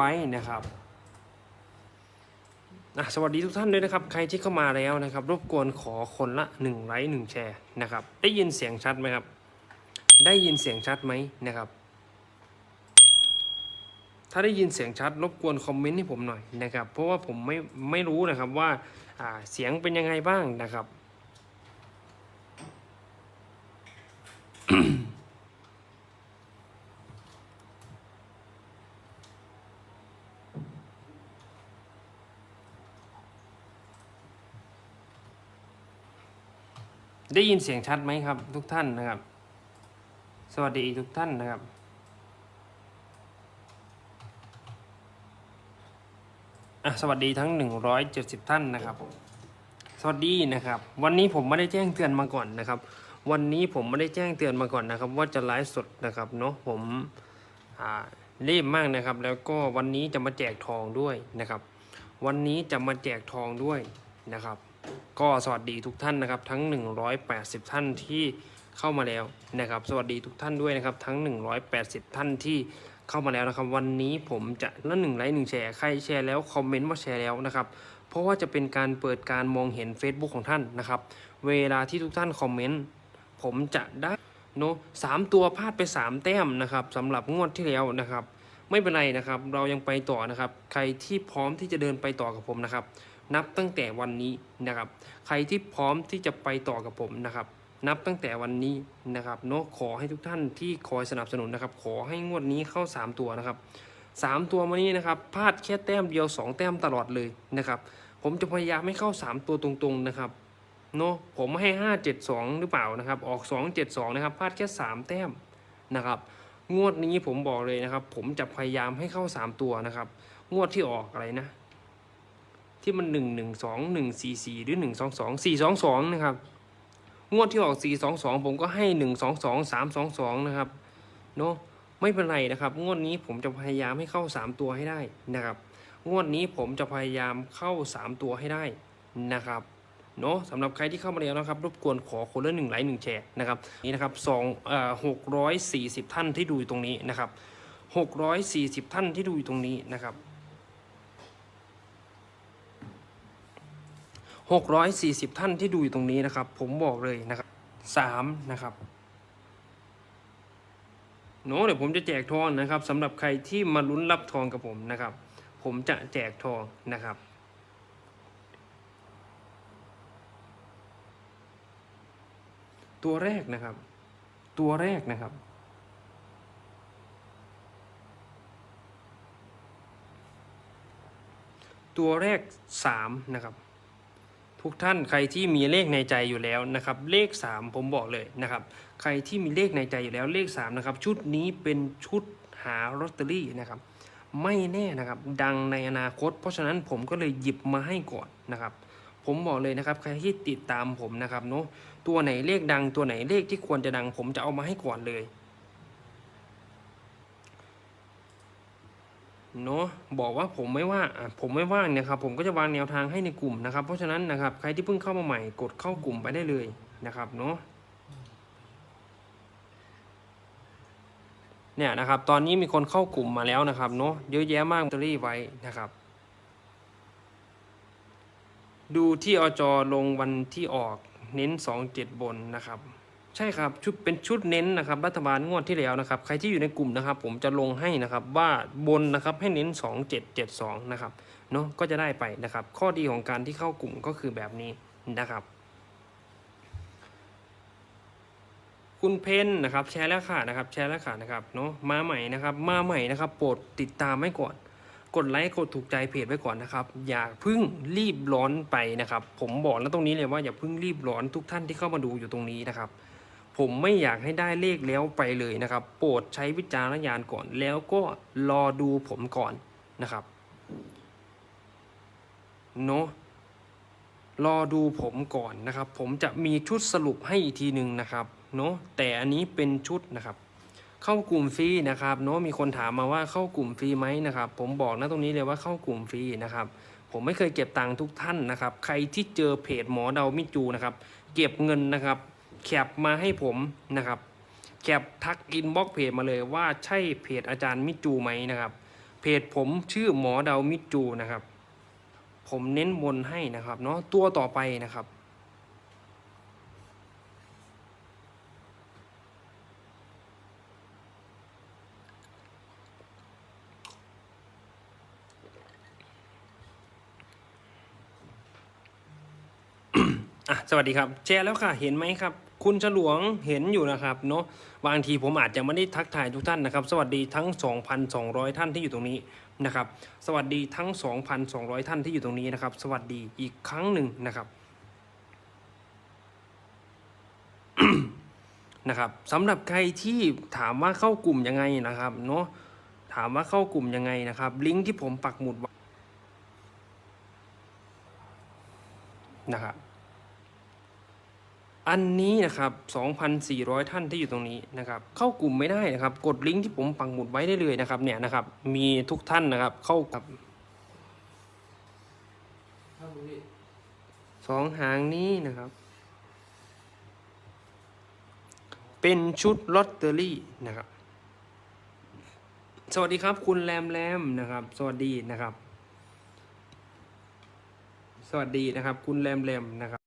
ไว้นะครับอะสวัสดีทุกท่านด้วยนะครับ ใครที่เข้ามาแล้วนะครับ รบกวนขอคนละหนึ่งไลค์หนึ่งแชร์นะครับ ได้ยินเสียงชัดไหมครับ ได้ยินเสียงชัดไหมนะครับ ถ้าได้ยินเสียงชัด รบกวนคอมเมนต์ให้ผมหน่อยนะครับ เพราะว่าผมไม่ไม่รู้นะครับว่าเสียงเป็นยังไงบ้างนะครับ ได้ยินเสียงชัดไหมครับ ทุกท่านนะครับ สวัสดีทุกท่านนะครับ อะสวัสดีทั้ง 170 ท่านนะครับสวัสดีนะครับ วันนี้ผมไม่ได้แจ้งเตือนมาก่อนนะครับ วันนี้ผมไม่ได้แจ้งเตือนมาก่อนนะครับ ว่าจะไลฟ์สดนะครับเนาะผมอ่ารีบมากนะครับ แล้วก็วันนี้จะมาแจกทองด้วยนะครับ วันนี้จะมาแจกทองด้วยนะครับ ก็สวัสดีทุกท่านนะครับทั้ง 180 ท่านที่เข้ามาแล้วนะครับ สวัสดีทุกท่านด้วยนะครับทั้ง 180 ท่านที่เข้ามาแล้วนะครับ วันนี้ผมจะละหนึ่งไลค์หนึ่งแชร์ใครแชร์แล้วคอมเมนต์ว่าแชร์แล้วนะครับเพราะว่าจะเป็นการเปิดการมองเห็น Facebook ของท่านนะครับ เวลาที่ทุกท่านคอมเมนต์ผมจะได้เนาะสามตัวพลาดไป 3 แต้มนะครับสำหรับงวดที่แล้วนะครับ ไม่เป็นไรนะครับ เรายังไปต่อนะครับ ใครที่พร้อมที่จะเดินไปต่อกับผมนะครับ นับตั้งแต่วันนี้นะครับ ใครที่พร้อมที่จะไปต่อกับผมนะครับ นับตั้งแต่วันนี้นะครับเนาะขอให้ทุกท่านที่คอยสนับสนุนนะครับ ขอให้งวดนี้เข้า 3 ตัวนะครับ 3 ตัวมานี้นะครับพลาดแค่แต้มเดียว 2 แต้มตลอดเลยนะครับ ผมจะพยายามให้เข้า 3 ตัวตรงๆนะครับเนาะผมให้ 5 7 2 หรือเปล่านะครับ ออก 2 7 2 นะครับพลาดแค่ 3 แต้มนะครับ งวดนี้ผมบอกเลยนะครับ ผมจะพยายามให้เข้า 3 ตัวนะครับ งวดที่ออกอะไรนะ ที่มันหนึ่งหนึ่งสองหนึ่งสี่สี่หรือหนึ่งสองสองสี่สองสองนะครับงวดที่ออกสี่สองสองผมก็ให้หนึ่งสองสองสามสองสองนะครับเนาะไม่เป็นไรนะครับ งวดนี้ผมจะพยายามให้เข้าสามตัวให้ได้นะครับ งวดนี้ผมจะพยายามเข้าสามตัวให้ได้นะครับเนาะสำหรับใครที่เข้ามาแล้วนะครับรบกวนขอคนละหนึ่งไลค์หนึ่งแชร์นะครับนี่นะครับสองเอ่อหกร้อยสี่สิบท่านที่ดูอยู่ตรงนี้นะครับหกร้อยสี่สิบท่านที่ดูอยู่ตรงนี้นะครับ 640 ท่านที่ดูอยู่ตรงนี้นะครับ ผมบอกเลยนะครับสามนะครับโน้เดี๋ยวผมจะแจกทองนะครับสำหรับใครที่มาลุ้นรับทองกับผมนะครับ ผมจะแจกทองนะครับตัวแรกนะครับ ตัวแรกนะครับ ตัวแรกสามนะครับ ทุกท่านใครที่มีเลขในใจอยู่แล้วนะครับ เลข 3 ผมบอกเลยนะครับ ใครที่มีเลขในใจอยู่แล้วเลข3นะครับชุดนี้เป็นชุดหาลอตเตอรี่นะครับ ไม่แน่นะครับ ดังในอนาคต เพราะฉะนั้นผมก็เลยหยิบมาให้ก่อนนะครับ ผมบอกเลยนะครับ ใครที่ติดตามผมนะครับเนาะตัวไหนเลขดังตัวไหนเลขที่ควรจะดัง ผมจะเอามาให้ก่อนเลย เนาะบอกว่าผมไม่ว่าผมไม่ว่างเนี่ยครับผมก็จะวางแนวทางให้ในกลุ่มนะครับ เพราะฉะนั้นนะครับใครที่เพิ่งเข้ามาใหม่กดเข้ากลุ่มไปได้เลยนะครับเนาะเนี่ยนะครับตอนนี้มีคนเข้ากลุ่มมาแล้วนะครับเนาะเยอะแยะมากตเตอรี่ไว้นะครับ ดูที่อจลงวันที่ออกเน้น 27 บนนะครับ ใช่ครับชุดเป็นชุดเน้นนะครับรัฐบาลงวดที่แล้วนะครับ ใครที่อยู่ในกลุ่มนะครับ ผมจะลงให้นะครับว่าบนนะครับให้เน้น 2772 นะครับเนาะก็จะได้ไปนะครับ ข้อดีของการที่เข้ากลุ่มก็คือแบบนี้นะครับ คุณเพนนะครับ แชร์แล้วค่ะนะครับ แชร์แล้วค่ะนะครับเนาะมาใหม่นะครับมาใหม่นะครับโปรดติดตามไว้ก่อนกดไลค์กดถูกใจเพจไว้ก่อนนะครับอย่าพึ่งรีบร้อนไปนะครับ ผมบอกแล้วตรงนี้เลยว่าอย่าพึ่งรีบร้อนทุกท่านที่เข้ามาดูอยู่ตรงนี้นะครับ ผมไม่อยากให้ได้เลขแล้วไปเลยนะครับ โปรดใช้วิจารณญาณก่อน แล้วก็รอดูผมก่อนนะครับเนาะรอดูผมก่อนนะครับ ผมจะมีชุดสรุปให้อีกทีหนึ่งนะครับเนาะแต่อันนี้เป็นชุดนะครับ เข้ากลุ่มฟรีนะครับเนาะมีคนถามมาว่าเข้ากลุ่มฟรีไหมนะครับ ผมบอกนะตรงนี้เลยว่าเข้ากลุ่มฟรีนะครับผมไม่เคยเก็บตังค์ทุกท่านนะครับ ใครที่เจอเพจหมอเดามิจูนะครับ เก็บเงินนะครับ แคปมาให้ผมนะครับแคปทักอินบ็อกเพจมาเลยว่าใช่เพจอาจารย์มิจูไหมนะครับ เพจผมชื่อหมอเดามิจูนะครับ ผมเน้นบนให้นะครับเนาะตัวต่อไปนะครับอะสวัสดีครับ แชร์แล้วค่ะ เห็นไหมครับ คุณฉลวงเห็นอยู่นะครับเนาะบางทีผมอาจจะไม่ได้ทักทายทุกท่านนะครับ สวัสดีทั้ง 2,200 ท่านที่อยู่ตรงนี้นะครับ สวัสดีทั้ง 2,200 ท่านที่อยู่ตรงนี้นะครับ สวัสดีอีกครั้งหนึ่งนะครับนะครับสำหรับใครที่ถามว่าเข้ากลุ่มยังไงนะครับเนาะถามว่าเข้ากลุ่มยังไงนะครับ ลิงก์ที่ผมปักหมุดนะครับ อันนี้นะครับ 2,400 ท่านที่อยู่ตรงนี้นะครับ เข้ากลุ่มไม่ได้นะครับ กดลิงก์ที่ผมปักหมุดไว้ได้เลยนะครับ เนี่ยนะครับ มีทุกท่านนะครับ เข้ากับครับพี่สองหางนี้นะครับ เป็นชุดลอตเตอรี่นะครับ สวัสดีครับคุณแรมแรมนะครับ สวัสดีนะครับ สวัสดีนะครับ คุณแรมแรมนะครับ